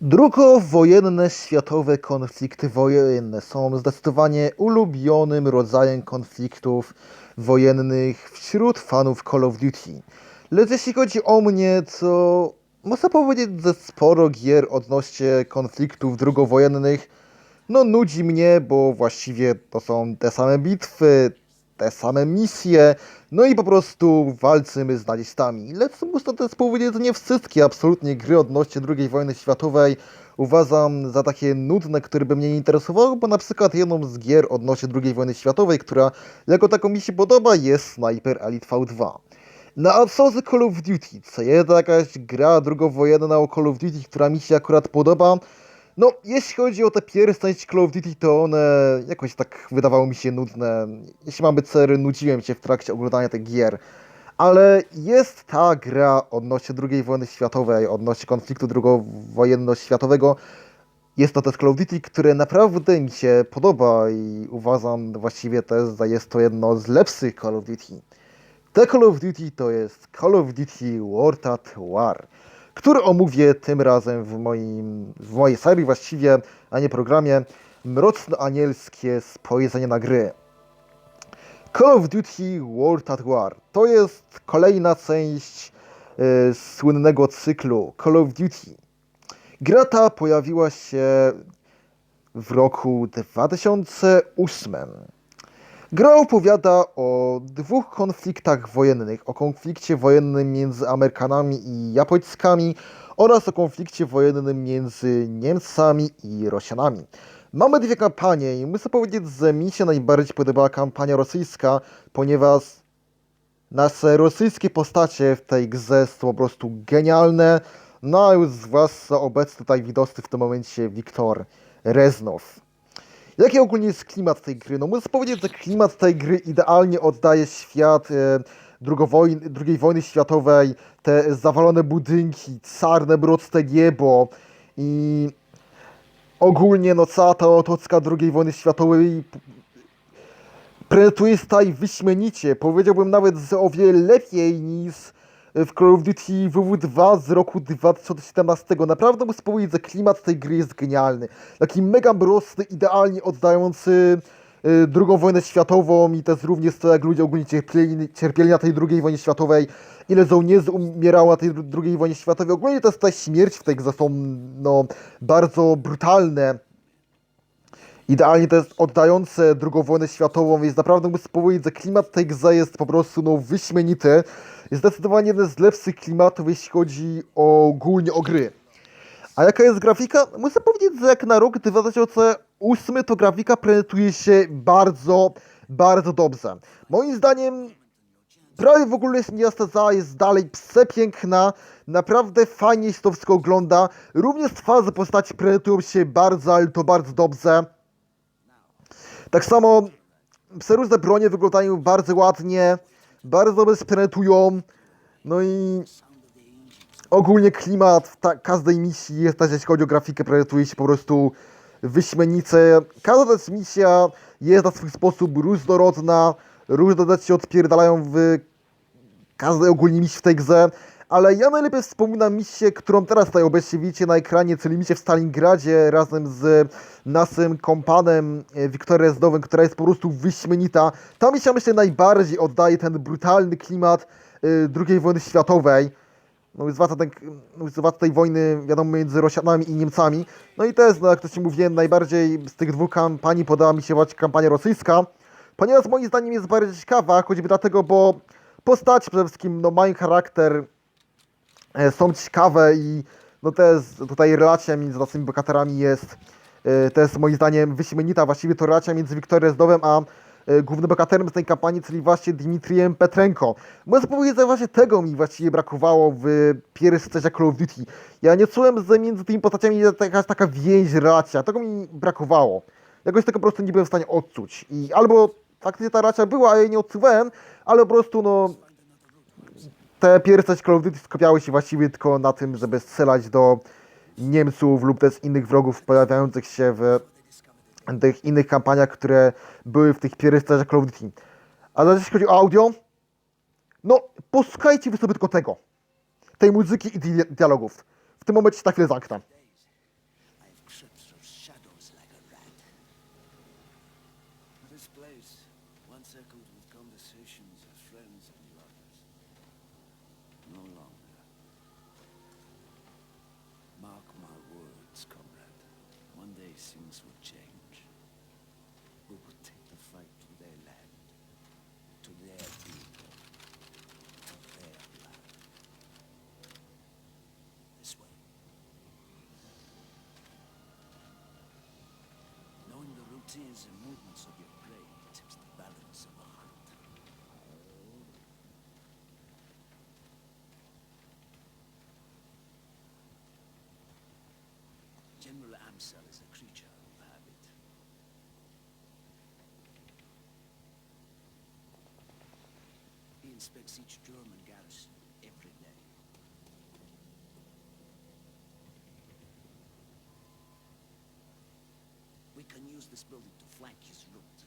Drugowojenne światowe konflikty wojenne są zdecydowanie ulubionym rodzajem konfliktów wojennych wśród fanów Call of Duty. Lecz jeśli chodzi o mnie, to można powiedzieć, że sporo gier odnośnie konfliktów drugowojennych no nudzi mnie, bo właściwie to są te same bitwy, te same misje, no i po prostu walczymy z nazistami. Lecz muszę też powiedzieć, że nie wszystkie absolutnie gry odnośnie II wojny światowej uważam za takie nudne, które by mnie nie interesowały, bo na przykład jedną z gier odnośnie II wojny światowej, która jako taką mi się podoba, jest Sniper Elite V2. No a co z Call of Duty? Co jest jakaś gra drugowojenna o Call of Duty, która mi się akurat podoba? No, jeśli chodzi o te części Call of Duty, to one jakoś tak wydawały mi się nudne. Jeśli mam być nudziłem się w trakcie oglądania tych gier. Ale jest ta gra odnośnie II wojny światowej, odnośnie konfliktu drugowojenno-światowego. Jest to też Call of Duty, które naprawdę mi się podoba i uważam właściwie też, że jest to jedno z lepszych Call of Duty. Te Call of Duty to jest Call of Duty World at War, który omówię tym razem w, moim, w mojej serii właściwie, a nie programie, Mroczno-Anielskie spojrzenie na gry. Call of Duty World at War to jest kolejna część e, słynnego cyklu Call of Duty. Gra ta pojawiła się w roku 2008. Gra opowiada o dwóch konfliktach wojennych. O konflikcie wojennym między Amerykanami i Japończykami oraz o konflikcie wojennym między Niemcami i Rosjanami. Mamy dwie kampanie i muszę powiedzieć, że mi się najbardziej podobała kampania rosyjska, ponieważ nasze rosyjskie postacie w tej grze są po prostu genialne. No a już zwłaszcza obecny tutaj widoczny w tym momencie Wiktor Reznow. Jaki ogólnie jest klimat tej gry? No muszę powiedzieć, że klimat tej gry idealnie oddaje świat e, drugowojn, II wojny światowej, te zawalone budynki, czarne, mroczne niebo i ogólnie no cała ta otoczka II wojny światowej prezentuje tutaj wyśmienicie. Powiedziałbym nawet, że o wiele lepiej niż w Call of Duty WW2 z roku 2017. Naprawdę muszę powiedzieć, że klimat tej gry jest genialny. Taki mega mroczny, idealnie oddający y, drugą wojnę światową i też również to, jak ludzie ogólnie cierpieli, cierpieli na tej drugiej wojnie światowej, ile żołnierzy umierało na tej dru- drugiej wojnie światowej. Ogólnie też ta śmierć w tej grze są no, bardzo brutalne idealnie jest oddające drugą wojnę światową, więc naprawdę muszę powiedzieć, że klimat tej grze jest po prostu no, wyśmienity. Jest zdecydowanie jeden z lepszych klimatów, jeśli chodzi o, ogólnie o gry. A jaka jest grafika? Muszę powiedzieć, że jak na rok 2008 to grafika prezentuje się bardzo, bardzo dobrze. Moim zdaniem prawie w ogóle jest miasta jest dalej przepiękna, naprawdę fajnie się to wszystko ogląda. Również twarze postaci prezentują się bardzo, ale to bardzo dobrze. Tak samo przeróżne bronie wyglądają bardzo ładnie, bardzo sprezentują. No i ogólnie klimat w każdej misji jest też, jeśli chodzi o grafikę, prezentuje się po prostu wyśmienicie. Każda też misja jest na swój sposób różnorodna, różne rzeczy się odpierdalają w każdej ogólnie misji w tej grze, ale ja najlepiej wspominam misję, którą teraz tutaj obecnie widzicie na ekranie, czyli misję w Stalingradzie razem z naszym kompanem e, Wiktorem Rezdowym, która jest po prostu wyśmienita. Ta misja myślę najbardziej oddaje ten brutalny klimat y, II wojny światowej. No i zwłaszcza, no, zwłaszcza tej wojny, wiadomo, między Rosjanami i Niemcami. No i też, no, jak to się mówiłem, najbardziej z tych dwóch kampanii podoba mi się właśnie kampania rosyjska, ponieważ moim zdaniem jest bardziej ciekawa, choćby dlatego, bo postaci przede wszystkim no, mają charakter, e, są ciekawe i no też tutaj relacja między naszymi bohaterami jest e, to jest moim zdaniem wyśmienita. Właściwie to relacja między Wiktorem Rezdowem a e, głównym bohaterem z tej kampanii, czyli właśnie Dimitrijem Petrenko. Muszę powiedzieć, że właśnie tego mi właściwie brakowało w pierwszej Call of Duty. Ja nie czułem, że między tymi postaciami jest jakaś taka więź, relacja. Tego mi brakowało. Jakoś tego po prostu nie byłem w stanie odczuć. I albo faktycznie ta relacja była, a ja jej nie odczuwałem, ale po prostu no te pierwsze Call of Duty skupiały się właściwie tylko na tym, żeby strzelać do Niemców lub też innych wrogów pojawiających się w tych innych kampaniach, które były w tych pierwszych Call of Duty. A teraz jeśli chodzi o audio, no posłuchajcie wy sobie tylko tego. Tej muzyki i di dialogów. W tym momencie się tak chwilę zamknę. This place, once echoed with conversations of friends and lovers. no longer. Mark my words, comrade. One day things will change. We will take the fight to their land, to their people, to their blood. This way. Knowing the routines and movements of your Amsel is a creature of habit. He inspects each German garrison every day. We can use this building to flank his route.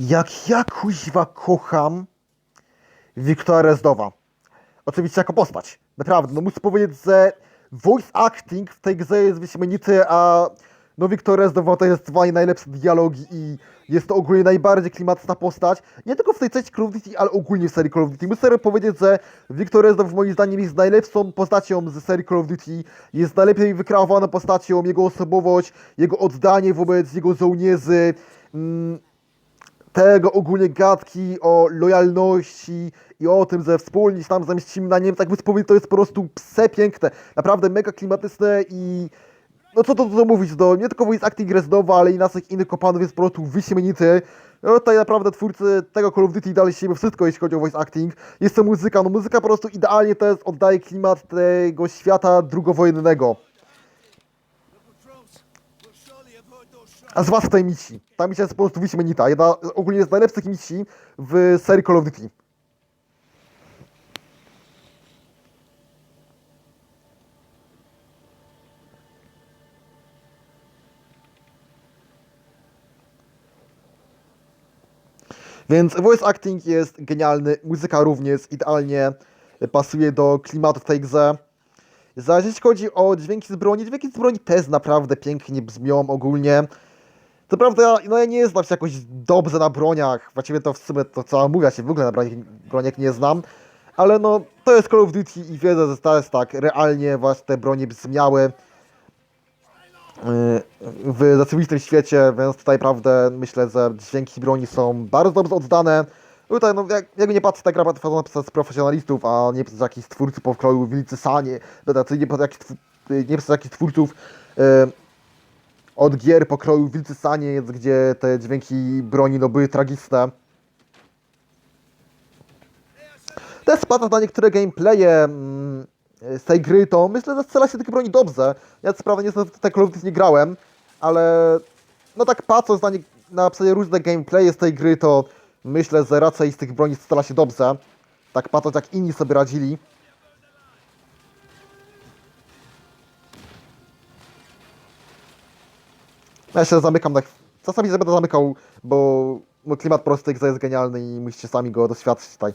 Jak ja kuźwa kocham Wiktora Rezdowa. Oczywiście jako postać. Naprawdę, no muszę powiedzieć, że voice acting w tej grze jest wyśmienity, a no Wiktor Rezdow to jest zdecydowanie najlepsze dialogi i jest to ogólnie najbardziej klimatyczna postać. Nie tylko w tej części Call of Duty, ale ogólnie w serii Call of Duty. Muszę powiedzieć, że Wiktor Rezdow moim zdaniem jest najlepszą postacią z serii Call of Duty. Jest najlepiej wykreowaną postacią, jego osobowość, jego oddanie wobec jego żołnierzy. Mm, tego ogólnie gadki o lojalności i o tym, że wspólnie tam zamieścimy na Niemcach, wyspowiedź to jest po prostu przepiękne, naprawdę mega klimatyczne i no co to co mówić, no nie tylko voice acting Rezdowa, ale i naszych innych kopanów jest po prostu wyśmienity. No tutaj naprawdę twórcy tego Call of Duty dali siebie wszystko, jeśli chodzi o voice acting. Jest to muzyka, no muzyka po prostu idealnie też oddaje klimat tego świata drugowojennego. A zwłaszcza tej misji. Ta misja jest po prostu wyśmienita. Jedna ogólnie z najlepszych misji w serii Call of Duty. Więc voice acting jest genialny, muzyka również idealnie pasuje do klimatu w tej grze. Zaś jeśli chodzi o dźwięki z broni, dźwięki z broni też naprawdę pięknie brzmią ogólnie. Co prawda, no ja nie znam się jakoś dobrze na broniach, właściwie to w sumie to co mówię, się w ogóle na broniach, broniach nie znam, ale no to jest Call of Duty i wiedzę, że to jest tak, realnie właśnie te bronie brzmiały yy, w rzeczywistym świecie, więc tutaj naprawdę myślę, że dźwięki broni są bardzo dobrze oddane. Tutaj, no, jak, jakby nie patrzę, ta gra była przez profesjonalistów, a nie przez jakichś twórców pokroju Wilcy Sanie, nie przez jakichś, nie przez jakichś twórców yy, od gier pokroju Wilcy Saniec, gdzie te dźwięki broni no, były tragiczne. Też patrząc na niektóre gameplaye mm, z tej gry, to myślę, że strzela się tych broni dobrze. Ja co prawda niestety te Call nie grałem, ale no tak patrząc na, nie, na różne gameplaye z tej gry, to myślę, że raczej z tych broni strzela się dobrze. Tak patrząc jak inni sobie radzili. Ja się zamykam na... Czasami się będę zamykał, bo klimat grze jest genialny i musicie sami go doświadczyć tutaj.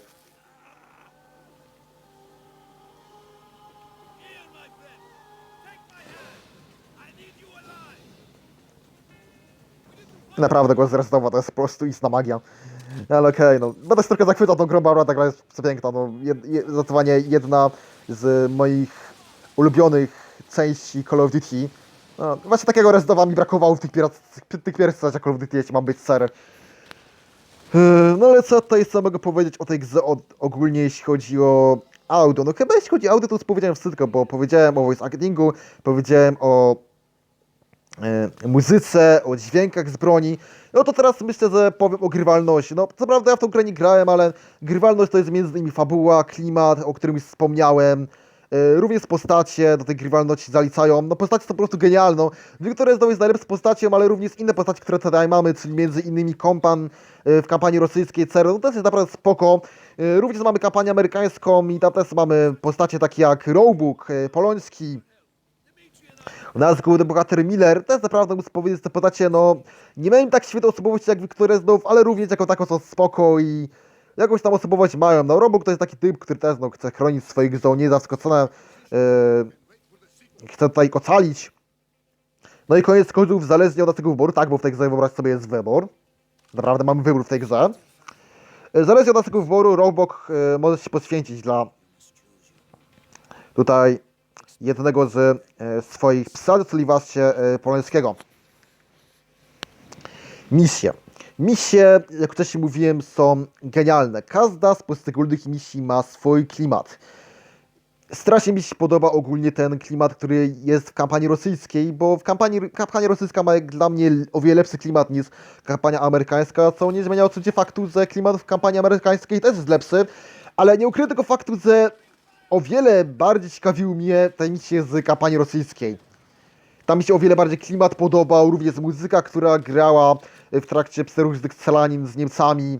Naprawdę głos zresztą to jest po prostu istna magia. Ale okej, no. Będę się trochę zachwycał tą grą, bo ta gra jest przepiękna. No, jed, je, zdecydowanie jedna z moich ulubionych części Call of Duty. No, właśnie takiego Rezydowa mi brakowało w tych, pirat, tych, pierwszych Call of Duty, jeśli mam być ser. No ale co tutaj co mogę powiedzieć o tej grze od, ogólnie jeśli chodzi o audio? No chyba jeśli chodzi o audio to już powiedziałem wszystko, bo powiedziałem o voice actingu, powiedziałem o muzyce, o dźwiękach z broni. No to teraz myślę, że powiem o grywalności. No co prawda ja w tą grę nie grałem, ale grywalność to jest między innymi fabuła, klimat, o którym już wspomniałem. E, Również postacie do tej grywalności zaliczają. No postacie są po prostu genialną. Wiktor jest jest najlepszą postacią, ale również inne postacie, które tutaj mamy, czyli między innymi kompan e, w kampanii rosyjskiej CERO. No to jest naprawdę spoko. E, Również mamy kampanię amerykańską i tam też mamy postacie takie jak Roebuck, e, Poloński, u nas główny bohater Miller, jest naprawdę, muszę powiedzieć, te postacie, no, nie mają tak świetną osobowość jak Wiktor Rezdów, ale również jako taką są spoko i jakąś tam osobowość mają. No, Robok to jest taki typ, który też, no, chce chronić swoich żołnierzy, zaskoczone, yy, chce tutaj ich ocalić. No i koniec końców, zależnie od tego wyboru, tak, bo w tej grze wyobraź sobie jest wybór. Naprawdę mamy wybór w tej grze. E, Zależnie od naszego wyboru, Robok e, może się poświęcić dla tutaj jednego z e, swoich pseudo właśnie e, polońskiego. Misje. Misje, jak wcześniej mówiłem, są genialne. Każda z poszczególnych misji ma swój klimat. Strasznie mi się podoba ogólnie ten klimat, który jest w kampanii rosyjskiej, bo w kampanii, kampania rosyjska ma dla mnie o wiele lepszy klimat niż kampania amerykańska, co nie zmienia oczywiście faktu, że klimat w kampanii amerykańskiej też jest lepszy, ale nie ukryję tego faktu, że o wiele bardziej ciekawił mnie misje z kampanii rosyjskiej. Tam mi się o wiele bardziej klimat podobał, również muzyka, która grała w trakcie przeróżnych strzelanin z Niemcami.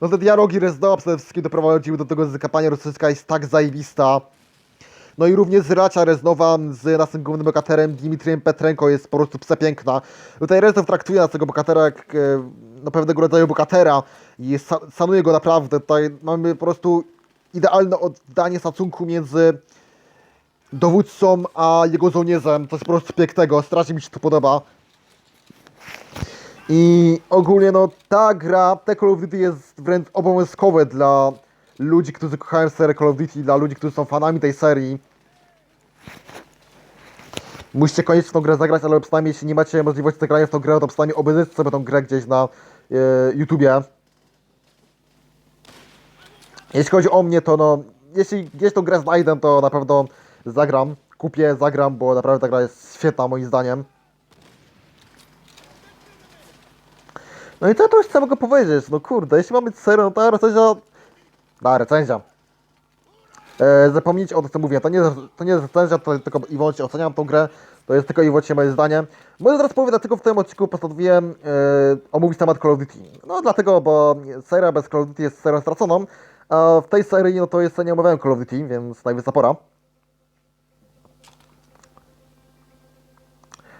No te dialogi Rezdoła przede wszystkim doprowadziły do tego, że kampania rosyjska jest tak zajebista. No i również Racia Reznowa z naszym głównym bohaterem Dimitrijem Petrenko jest po prostu przepiękna. Tutaj Reznow traktuje naszego bohatera jak e, no, pewnego rodzaju bohatera i szanuje go naprawdę. Tutaj mamy po prostu idealne oddanie szacunku między dowódcą a jego żołnierzem. To jest po prostu pięknego, strasznie mi się to podoba. I ogólnie no ta gra, te Call of Duty jest wręcz obowiązkowe dla ludzi, którzy kochają serię Call of Duty, dla ludzi, którzy są fanami tej serii. Musicie koniecznie tą grę zagrać, ale przynajmniej jeśli nie macie możliwości zagrania w tą grę, to przynajmniej obejrzyjcie sobie tą grę gdzieś na e, YouTubie. Jeśli chodzi o mnie, to no, jeśli gdzieś tą grę znajdę, to na pewno zagram, kupię, zagram, bo naprawdę ta gra jest świetna moim zdaniem. No i co tu już chcę mogę powiedzieć? No kurde, jeśli mamy serię, no to recenzja... Da, recenzja. E, zapomnieć o tym, co mówię. To nie, to nie jest recenzja, to tylko i wyłącznie oceniam tą grę. To jest tylko i wyłącznie moje zdanie. Może teraz powiem, dlaczego w tym odcinku postanowiłem e, omówić temat Call of Duty. No dlatego, bo seria bez Call of Duty jest serią straconą, a w tej serii no to jest nie omawiałem Call of Duty, więc najwyższa pora.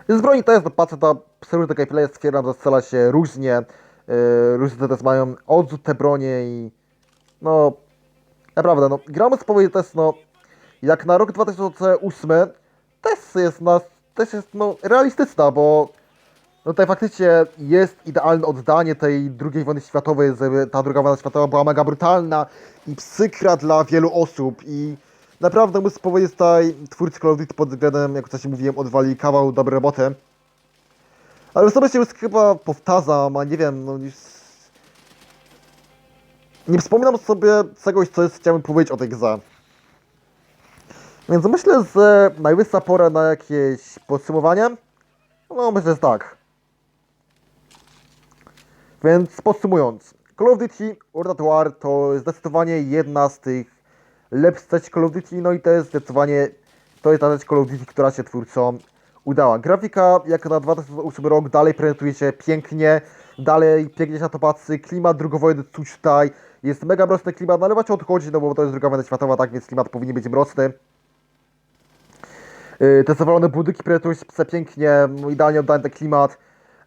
Z broni też no, patrzę na przeróżne gameplaye, stwierdzam, że strzela się różnie. Yy, różne też mają odrzut te bronie i no naprawdę, no gramy z powiedzieć też no jak na rok 2008 też jest na, też jest no realistyczna, bo no tutaj faktycznie jest idealne oddanie tej II wojny światowej, ta druga wojna światowa była mega brutalna i przykra dla wielu osób i naprawdę muszę powiedzieć tutaj twórcy Call of Duty pod względem, jak wcześniej mówiłem, odwali kawał dobrej roboty. Ale sobie się już chyba powtarzam, a nie wiem, no już... Nie wspominam sobie czegoś, co jest, chciałbym powiedzieć o tej grze. Więc myślę, że najwyższa pora na jakieś podsumowanie. No myślę, że tak. Więc podsumując, Call of Duty World at War to zdecydowanie jedna z tych lepszych części Call of Duty, no i to jest zdecydowanie to jest ta rzecz Call of Duty, która się twórcom udała. Grafika jak na 2008 rok dalej prezentuje się pięknie, dalej pięknie się na to patrzy, klimat drugowojenny tutaj, jest mega mroczny klimat, no ale właśnie odchodzi, no bo to jest druga wojna światowa, tak więc klimat powinien być mroczny. Yy, Te zawalone budynki prezentują się przepięknie, no, idealnie oddany ten klimat.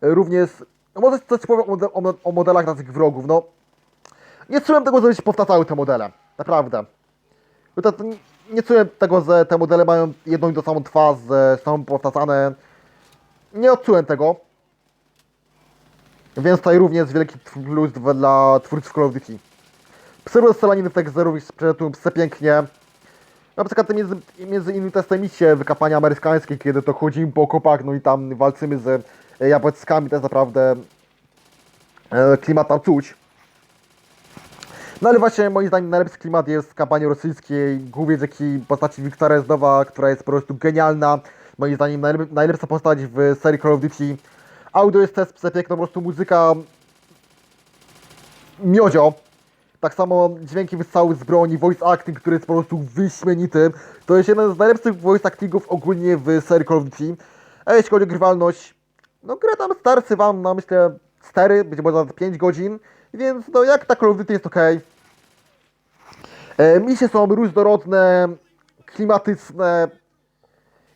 Yy, Również, no może coś powiem o, o, o modelach naszych wrogów, no nie czułem tego, żeby się powtarzały te modele, naprawdę. To, to nie- nie czułem tego, że te modele mają jedną i tą samą twarz, że są powtarzane. Nie odczułem tego. Więc tutaj również wielki plus dla twórców Call of Duty. Psyro strzelaniny w tych zerów prezentują przepięknie. Na przykład między, między innymi te misje wykapania amerykańskie, kiedy to chodzimy po okopach, no i tam walczymy z jabłeczkami, to jest naprawdę e, klimat tam czuć. No ale właśnie moim zdaniem najlepszy klimat jest w kampanii rosyjskiej, głównie dzięki postaci Wiktora Reznowa, która jest po prostu genialna. Moim zdaniem najlep- najlepsza postać w serii Call of Duty. Audio jest też przepiękne, po prostu muzyka miodzio. Tak samo dźwięki wystrzału z broni, voice acting, który jest po prostu wyśmienity. To jest jeden z najlepszych voice actingów ogólnie w serii Call of Duty. A jeśli chodzi o grywalność, no gra tam starczy wam na myślę 4, być może nawet 5 godzin, więc no jak ta Call jest ok. E, misje są różnorodne, klimatyczne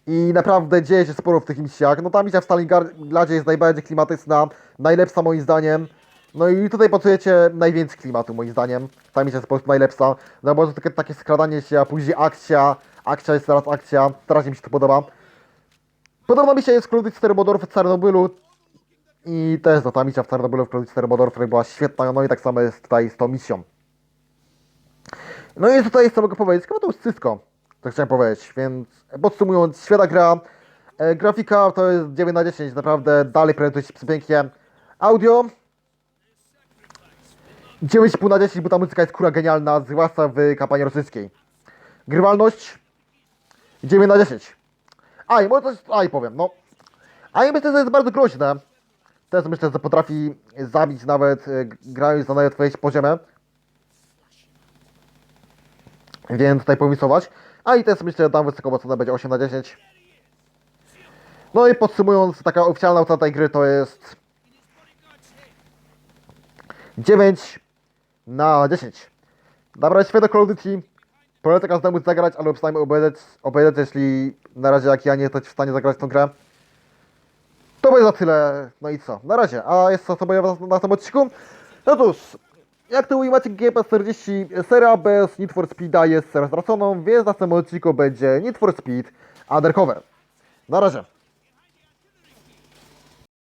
i naprawdę dzieje się sporo w tych misjach. No ta misja w Stalingradzie jest najbardziej klimatyczna, najlepsza moim zdaniem. No i tutaj poczujecie najwięcej klimatu moim zdaniem. Ta misja jest po prostu najlepsza. No bo to takie, takie skradanie się, a później akcja, akcja jest teraz akcja, strasznie mi się to podoba. Jest w Call of Duty 4 Modern w Czarnobylu, i też no, ta misja w Czarnobylu w Call of Duty 4 Modern Warfare była świetna, no i tak samo jest tutaj z tą misją. No i tutaj co mogę powiedzieć, chyba to już wszystko. To chciałem powiedzieć, więc podsumując, świetna gra. E, grafika to jest 9 na 10, naprawdę dalej prezentuje się przepięknie. Audio 9,5 na 10, bo ta muzyka jest kura genialna, zwłaszcza w kampanii rosyjskiej. Grywalność 9 na 10. A i może coś, a i powiem, no. A i myślę, że jest bardzo groźne. Też myślę, że potrafi zabić nawet e, grając na najłatwiejszym poziomie. Więc tutaj pomisować. A i też myślę, że tam wysoką ocenę będzie 8 na 10. No i podsumując, taka oficjalna ocena tej gry to jest 9 na 10. Dobra, świetne Call of Duty. Polecam każdemu zagrać, ale przynajmniej obejrzeć, obejrzeć, jeśli na razie jak ja nie jesteś w stanie zagrać tą grę. To będzie za tyle. No i co? Na razie. A jest co sobie na, na tym odcinku? No cóż, jak to ujmacie GP40, seria bez Need for Speeda jest serią straconą, więc na tym odcinku będzie Need for Speed Undercover. Na razie.